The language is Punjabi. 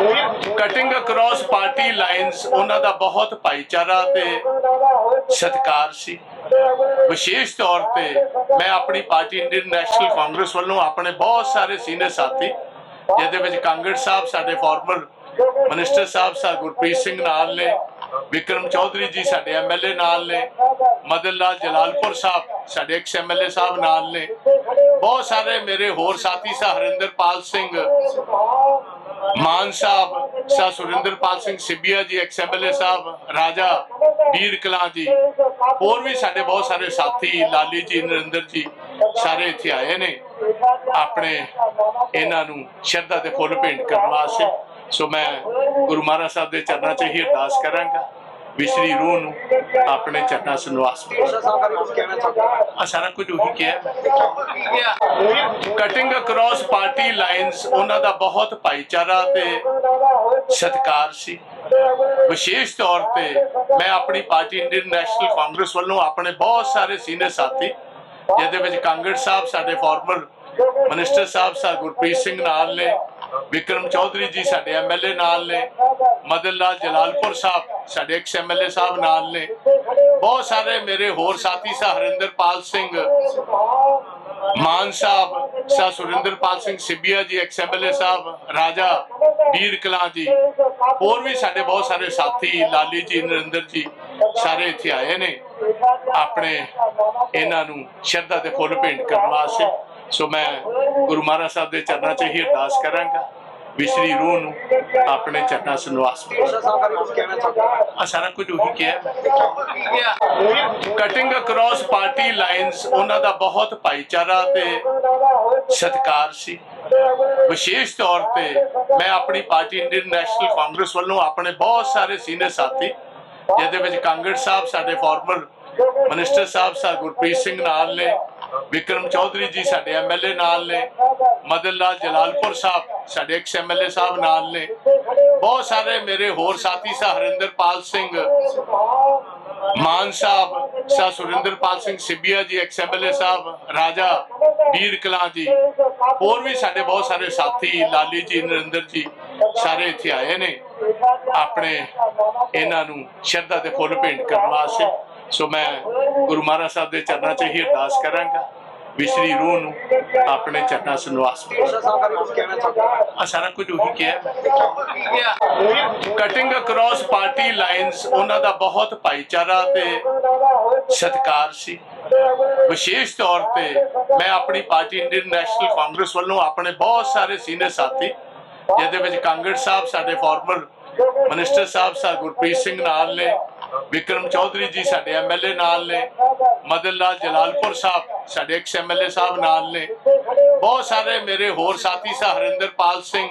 ਕਟਿੰਗ ਅਕ੍ਰੋਸ ਪਾਰਟੀ ਲਾਈਨਸ, ਉਹਨਾਂ ਦਾ ਬਹੁਤ ਭਾਈਚਾਰਾ ਤੇ ਸਤਿਕਾਰ ਸੀ। ਵਿਸ਼ੇਸ਼ ਤੌਰ ਤੇ ਮੈਂ ਆਪਣੀ ਪਾਰਟੀ ਇੰਡੀਅਨ ਨੈਸ਼ਨਲ ਕਾਂਗਰਸ ਵੱਲੋਂ ਆਪਣੇ ਬਹੁਤ ਸਾਰੇ ਸੀਨੀਅਰ ਸਾਥੀ, ਜਿਹਦੇ ਵਿੱਚ ਕਾਂਗੜ ਸਾਹਿਬ, ਸਾਡੇ former minister sahib, sir Gurpreet Singh ਨਾਲ ਨੇ, ਵਿਕਰਮ ਚੌਧਰੀ ਜੀ, ਸਾਡੇ ਐਮਐਲਏ ਨਾਲ ਨੇ, ਮਦਨ ਲਾਲ ਜਲਾਲਪੁਰ ਸਾਹਿਬ, ਸਾਡੇ ਐਕਸ ਐਮਐਲਏ ਸਾਹਿਬ ਨਾਲ ਨੇ। ਬਹੁਤ ਸਾਰੇ ਮੇਰੇ ਹੋਰ ਸਾਥੀ ਸਾ ਹਰਿੰਦਰਪਾਲ ਸਿੰਘ ਮਾਨ ਸਾਹਿਬ, ਸਾ ਸੁਰਿੰਦਰਪਾਲ ਸਿੰਘ ਸਿੱਬੀਆ ਜੀ, ਐਕਸ ਐਮਐਲਏ ਸਾਹਿਬ, ਰਾਜਾ ਵੀਰ ਕਲਾਂ ਜੀ, ਹੋਰ ਵੀ ਸਾਡੇ ਬਹੁਤ ਸਾਰੇ ਸਾਥੀ, ਲਾਲੀ ਜੀ, ਨਰਿੰਦਰ ਜੀ, ਸਾਰੇ ਇੱਥੇ ਆਏ ਨੇ। ਆਪਣੇ ਇਹਨਾਂ ਨੂੰ ਸ਼ਰਧਾ ਦੇ ਫੁੱਲ ਭੇਂਟ ਕਰਨ ਵਾਸਤੇ। ਸੋ ਮੈਂ ਗੁਰੂ ਮਹਾਰਾਜ ਸਾਹਿਬ ਦੇ ਚਰਨਾਂ 'ਚ ਹੀ ਅਰਦਾਸ ਕਰਾਂਗਾ। ਵਿਸ਼ਰੀ ਰੂਹ ਨੂੰ ਆਪਣੇ ਚਰਨਾਂ 'ਚ ਸਾਰਾ ਕੁਝ ਉਹੀ ਕਿਹਾ। ਕਟਿੰਗ ਅਕ੍ਰੋਸ ਪਾਰਟੀ ਲਾਈਨਸ ਉਹਨਾਂ ਦਾ ਬਹੁਤ ਭਾਈਚਾਰਾ ਤੇ ਸਤਿਕਾਰ ਸੀ। ਵਿਸ਼ੇਸ਼ ਤੌਰ ਤੇ ਮੈਂ ਆਪਣੀ ਪਾਰਟੀ ਇੰਡੀਅਨ ਨੈਸ਼ਨਲ ਕਾਂਗਰਸ ਵੱਲੋਂ ਆਪਣੇ ਬਹੁਤ ਸਾਰੇ ਸੀਨੀਅਰ ਸਾਥੀ, ਜਿਹਦੇ ਵਿੱਚ ਕਾਂਗੜ ਸਾਹਿਬ, ਸਾਡੇ former minister sahib, sir Gurpreet Singh ਨਾਲ ਨੇ ਵਿਕਰਮ ਚੌਧਰੀ ਜੀ ਸਾਡੇ ਐਮਐਲਏ ਨਾਲ ਨੇ, ਮਦਨ ਲਾਲ ਜਲਾਲਪੁਰ ਸਾਹਿਬ ਸਾਡੇ ਐਕਸ ਐਮਐਲਏ ਸਾਹਿਬ ਨਾਲ ਨੇ। ਬਹੁਤ ਸਾਰੇ ਮੇਰੇ ਹੋਰ ਸਾਥੀ ਸਾ ਹਰਿੰਦਰਪਾਲ ਸਿੰਘ, ਮਾਨ ਸਾਹਿਬ, ਸਾ ਸੁਰਿੰਦਰਪਾਲ ਸਿੰਘ ਸਿੱਬੀਆ ਜੀ ਐਕਸ ਐਮਐਲਏ ਸਾਹਿਬ, ਰਾਜਾ ਵੀਰ ਕਲਾਂ ਜੀ, ਹੋਰ ਵੀ ਸਾਡੇ ਬਹੁਤ ਸਾਰੇ ਸਾਥੀ, ਲਾਲੀ ਜੀ, ਨਰਿੰਦਰ ਜੀ, ਸਾਰੇ ਇੱਥੇ ਆਏ ਨੇ। ਆਪਣੇ ਇਹਨਾਂ ਨੂੰ ਸ਼ਰਧਾ ਦੇ ਫੁੱਲ ਭੇਂਟ ਕਰਨ ਵਾਸਤੇ। ਸੋ ਮੈਂ ਗੁਰੂ ਮਹਾਰਾਜ ਸਾਹਿਬ ਦੇ ਚਰਨਾਂ 'ਚ ਹੀ ਅਰਦਾਸ ਕਰਾਂਗਾ ਵਿਸ਼ਰੀ ਰੂਹ ਨੂੰ ਆਪਣੇ ਚਰਨਾਂ 'ਚ ਨਿਵਾਸ ਆ ਸਾਰਾ ਕੁਝ ਉਹੀ ਕਿਹਾ। ਕਟਿੰਗ ਅਕ੍ਰੋਸ ਪਾਰਟੀ ਲਾਈਨਸ ਉਹਨਾਂ ਦਾ ਬਹੁਤ ਭਾਈਚਾਰਾ ਤੇ ਸਤਿਕਾਰ ਸੀ। ਵਿਸ਼ੇਸ਼ ਤੌਰ ਤੇ ਮੈਂ ਆਪਣੀ ਪਾਰਟੀ ਇੰਡੀਅਨ ਨੈਸ਼ਨਲ ਕਾਂਗਰਸ ਵੱਲੋਂ ਆਪਣੇ ਬਹੁਤ ਸਾਰੇ ਸੀਨੀਅਰ ਸਾਥੀ ਜਿਹਦੇ ਵਿੱਚ ਕਾਂਗੜ ਸਾਹਿਬ ਸਾਡੇ former minister sahib sir Gurpreet Singh ਨਾਲ ਨੇ ਵਿਕਰਮ ਚੌਧਰੀ ਜੀ ਸਾਡੇ ਐਮਐਲਏ ਨਾਲ ਨੇ, ਮਦਨ ਲਾਲ ਜਲਾਲਪੁਰ ਸਾਹਿਬ ਸਾਡੇ ਐਕਸ ਐਮਐਲਏ ਸਾਹਿਬ ਨਾਲ ਨੇ। ਬਹੁਤ ਸਾਰੇ ਮੇਰੇ ਹੋਰ ਸਾਥੀ ਸਾ ਹਰਿੰਦਰਪਾਲ ਸਿੰਘ, ਮਾਨ ਸਾਹਿਬ, ਸਾ ਸੁਰਿੰਦਰਪਾਲ ਸਿੰਘ ਸਿੱਬੀਆ ਜੀ ਐਕਸ ਐਮਐਲਏ ਸਾਹਿਬ, ਰਾਜਾ ਵੀਰ ਕਲਾਂ ਜੀ, ਹੋਰ ਵੀ ਸਾਡੇ ਬਹੁਤ ਸਾਰੇ ਸਾਥੀ, ਲਾਲੀ ਜੀ, ਨਰਿੰਦਰ ਜੀ, ਸਾਰੇ ਇੱਥੇ ਆਏ ਨੇ। ਆਪਣੇ ਇਹਨਾਂ ਨੂੰ ਸ਼ਰਧਾ ਦੇ ਫੁੱਲ ਭੇਂਟ ਕਰਨ ਵਾਸਤੇ। ਸੋ ਮੈਂ ਗੁਰੂ ਮਹਾਰਾਜ ਸਾਹਿਬ ਦੇ ਚਰਨਾਂ 'ਚ ਹੀ ਅਰਦਾਸ ਕਰਾਂਗਾ ਵਿਸ਼ਰੀ ਰੂਹ ਨੂੰ ਆਪਣੇ ਚਰਨਾਂ 'ਚ ਨਿਵਾਸ ਆ ਸਾਰਾ ਕੁਝ ਉਹੀ ਕਿਹਾ। ਕਟਿੰਗ ਅਕ੍ਰੋਸ ਪਾਰਟੀ ਲਾਈਨਸ ਉਹਨਾਂ ਦਾ ਬਹੁਤ ਭਾਈਚਾਰਾ ਤੇ ਸਤਿਕਾਰ ਸੀ। ਵਿਸ਼ੇਸ਼ ਤੌਰ ਤੇ ਮੈਂ ਆਪਣੀ ਪਾਰਟੀ ਇੰਡੀਅਨ ਨੈਸ਼ਨਲ ਕਾਂਗਰਸ ਵੱਲੋਂ ਆਪਣੇ ਬਹੁਤ ਸਾਰੇ ਸੀਨੀਅਰ ਸਾਥੀ ਜਿਹਦੇ ਵਿੱਚ ਕਾਂਗੜ ਸਾਹਿਬ ਸਾਡੇ former minister sahib sir Gurpreet Singh ਨਾਲ ਨੇ ਵਿਕਰਮ ਚੌਧਰੀ ਜੀ ਸਾਡੇ ਐਮਐਲਏ ਨਾਲ ਨੇ, ਮਦਨ ਲਾਲ ਜਲਾਲਪੁਰ ਸਾਹਿਬ ਸਾਡੇ ਐਕਸ ਐਮਐਲਏ ਸਾਹਿਬ ਨਾਲ ਨੇ। ਬਹੁਤ ਸਾਰੇ ਮੇਰੇ ਹੋਰ ਸਾਥੀ ਸਾ ਹਰਿੰਦਰਪਾਲ ਸਿੰਘ